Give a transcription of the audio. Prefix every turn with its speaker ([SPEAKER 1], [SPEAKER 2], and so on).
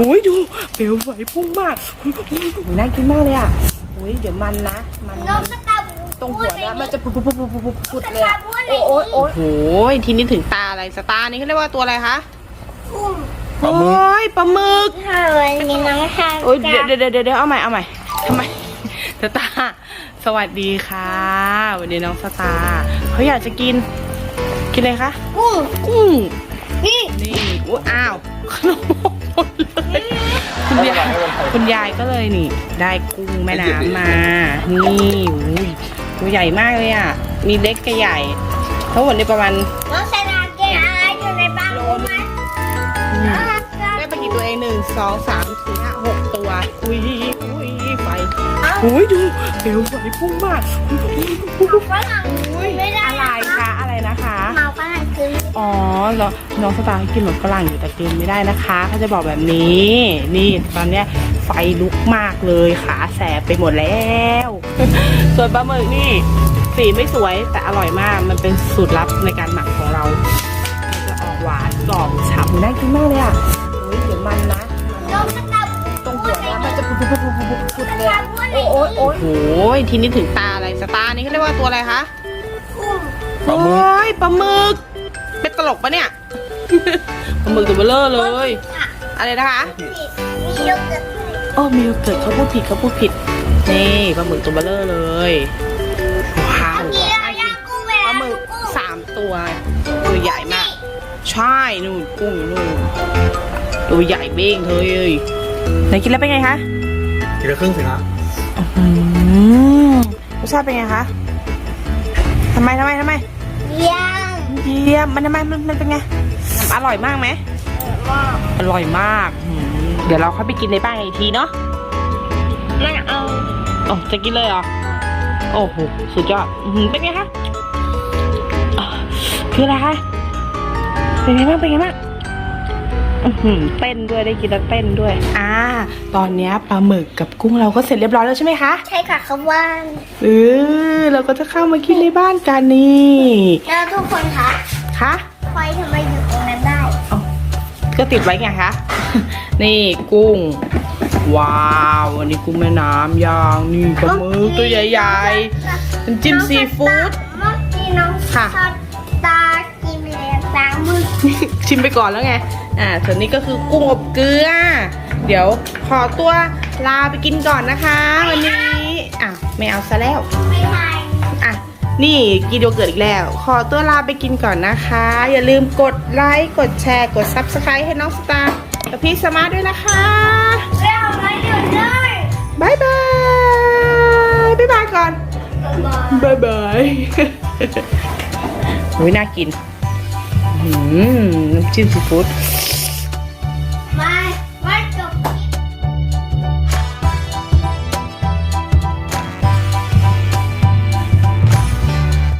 [SPEAKER 1] อุ้ยดูเปลวไฟพุ่งมากอุ้ยอุ้ยน่ากินมากเลยอะอุ้ยเดี๋ยวมันนะมัน
[SPEAKER 2] น้องสตาร์
[SPEAKER 1] ตรงหัวนะมันจะปุดปุดปุดปุดปุดปุดปุดเลยโอ้ยโอ้ยโอ้ยโอ้ยทีนี้ถึงตาอะไรสตาร์นี่เขาเรียกว่าตัวอะไรคะ
[SPEAKER 2] อุ้ม
[SPEAKER 1] โอ้ยปลาหมึก
[SPEAKER 2] เฮ้ยนี่น้องทาน
[SPEAKER 1] โอ้ยเดี๋ยวเดี๋ยวเดี๋ยวเอาใหม่เอาใหม่ทำไมสตาร์สวัสดีค่ะ วันนี้น้องสตาร์เขาอยากจะกิน กินอะไรคะ
[SPEAKER 2] กุ้ง
[SPEAKER 1] กุ้ง
[SPEAKER 2] นี่
[SPEAKER 1] นี่อุ้ยอ้าวขนม คุณยายคุณยายก็เลยนี่ ได้กุ้งแม่น้ำมา นี่อุ้ยตัวใหญ่มากเลยอะ มีเล็กกับใหญ่ ทั้งหมดนี่ประมาณ
[SPEAKER 2] น้องสตาร์กินอะไรอยู่ในบ้านรู้ไหม
[SPEAKER 1] ได้ไปกี่ตัวเองหนึ่งสองสามสี่ห้าหกตัว อุ้ย อุ้ยไฟอุ้ยดูเปลวไฟพุ่งมากอุ้ยอุ้ยอุ้ย
[SPEAKER 2] ฝรั่งไม่ได้
[SPEAKER 1] อะไรคะอะไรนะคะ
[SPEAKER 2] เมาฝรั่งคือ
[SPEAKER 1] อ๋อแล้วน้องสตาร์ให้กินหมดฝรั่งอยู่แต่กินไม่ได้นะคะเขาจะบอกแบบนี้ นี่ตอนเนี้ยไฟลุกมากเลยขาแสบไปหมดแล้ว ส่วนปลาหมึกนี่สีไม่สวยแต่อร่อยมากมันเป็นสูตรลับในการหมักของเรามันจะออกหวานกรอบฉ่ำน่ากินมากเลยอะโอ้ยเดี๋ยวมันนะ
[SPEAKER 2] น้องสตาร์
[SPEAKER 1] ตรงหัว พุดเลยอะ
[SPEAKER 2] โอ้
[SPEAKER 1] โอ้ยโอ้ยโอ้ยทีนี้ถึงตาอะไรสตาร์นี่เขาเรียกว่าตัวอะไรคะ
[SPEAKER 2] กุ้ง
[SPEAKER 1] โอ้ยปลาหมึก เป็นตลกปะเนี่ย ปลาหมึกตัวเบลเลอร์เลย อะไรนะคะ
[SPEAKER 2] มีโยเกิร์ต
[SPEAKER 1] โอ้มีโยเกิดเขาพูดผิดเขาพูดผิด นี่ปลาหมึกตัวเบลเลอร์เลยว้าว
[SPEAKER 2] มีเราย่างกุ้งเว
[SPEAKER 1] ป
[SPEAKER 2] ลา
[SPEAKER 1] ลาหมึกสามตัวตัวใหญ่มาก ใช่นู่นกุ้งอยู่นู่นตัวใหญ่เบ้งเธอเอ้ยไหนกินแล้วเป็นไงคะ
[SPEAKER 3] ทีละครึ่งสิครับ
[SPEAKER 1] อืมรสชาติเป็นไงคะทำไมทำไมทำไม
[SPEAKER 2] ย่าง
[SPEAKER 1] เยี่ยมมันทำไมมันมันเป็นไงอร่อยมากไหม
[SPEAKER 2] ว่า
[SPEAKER 1] อร่อยมากอืมเดี๋ยวเราค่อยไปกินในบ้านอีกทีเนาะ
[SPEAKER 2] มันเอา
[SPEAKER 1] โอ้จะกินเลยเหรอ โอ้โห สุดยอดอื้อหือเป็นไงคะอ่าคืออะไรคะ เป็นไงบ้าง เป็นไงบ้างอื้อหือ เต้นด้วยได้กินแล้วเต้นด้วย อ่า ตอนเนี้ยปลาหมึกกับกุ้งเราก็เสร็จเรียบร้อยแล้วใช่ไหมคะ
[SPEAKER 2] ใช่ค่ะเขาว่าง
[SPEAKER 1] เออเราก็จะเข้ามากินในบ้านกันนี่
[SPEAKER 2] แล้วทุกคนคะ
[SPEAKER 1] คะ
[SPEAKER 2] ไฟทำไมอยู่ตรงนั้นได้
[SPEAKER 1] ก็ติดไว้ไงคะ นี่กุ้ง ว้าวอันนี้กุ้งแม่น้ำย่างนี่ปลาหมึกตัวใหญ่ๆน้ำจิ้มซีฟู้ด
[SPEAKER 2] เมื่อกี้น้อง
[SPEAKER 1] ค่ะ
[SPEAKER 2] ชอบตากิ มือ
[SPEAKER 1] ชิมไปก่อนแล้วไง อ่า ส่วนนี้ก็คือกุ้งอบเกลือ เดี๋ยวขอตัวลาไปกินก่อนนะคะ วันนี้ อะ ไม่เอาซะแล้ว
[SPEAKER 2] ไม่ใช่
[SPEAKER 1] อะ นี่กินโยเกิร์ตอีกแล้ว ขอตัวลาไปกินก่อนนะคะ อย่าลืมกดไลค์ กดแชร์ กด Subscribe ให้น้องสตาร์กับพี่สมาร์ทด้วยนะคะ
[SPEAKER 2] เร็วไม่หยุดเลย
[SPEAKER 1] บายบาย บ๊ายบายก่อน บายบาย โอ้ยน่ากินอืม น้ำจิ้มซีฟู้ด